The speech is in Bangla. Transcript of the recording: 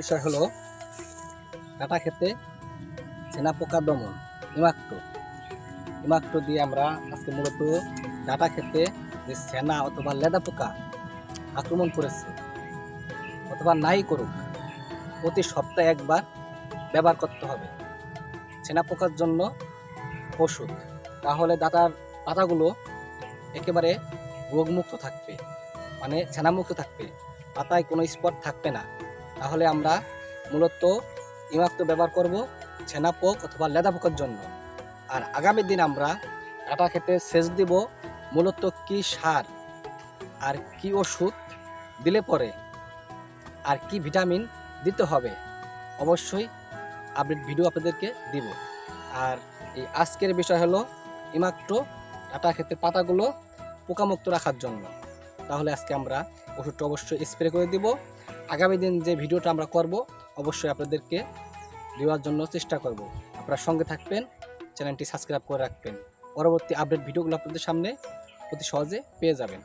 বিষয় হলো ডাটা খেতে চেনা পোকা দমন ইমাক্টো ইমাক্টো দিয়ে আমরা আজকে মূলত ডাটা খেতে যে সেনা অথবা লেদা পোকা আক্রমণ করেছে, অথবা নাই করুক, প্রতি সপ্তাহে একবার ব্যবহার করতে হবে। ছেনা পোকার জন্য ওষুধ, তাহলে ডাটার পাতাগুলো একেবারে রোগমুক্ত থাকবে মানে ছেনামুক্ত থাকবে, পাতায় কোনো স্পট থাকবে না। তাহলে আমরা মূলত ইমাক্ত ব্যবহার করব ছেনা পোক অথবা লেদা পোকার জন্য। আর আগামী দিন আমরা ডাটা খেতে সেচ দিব মূলত কি সার আর কি ওষুধ দিলে পরে আর কি ভিটামিন দিতে হবে অবশ্যই আপডেট ভিডিও আপনাদেরকে দিব। আর এই আজকের বিষয় হলো ইমাক্টো ডাটা খেতে পাতাগুলো পোকামুক্ত রাখার জন্য। তাহলে আজকে আমরা ওষুধটা অবশ্যই স্প্রে করে দিব। আগামী দিন যে ভিডিওটা আমরা করব, অবশ্যই আপনাদেরকে দেওয়ার জন্য চেষ্টা করব। আপনারা সঙ্গে থাকবেন, চ্যানেলটি সাবস্ক্রাইব করে রাখবেন। পরবর্তী আপডেট ভিডিওগুলো আপনাদের সামনে অতি সহজে পেয়ে যাবেন।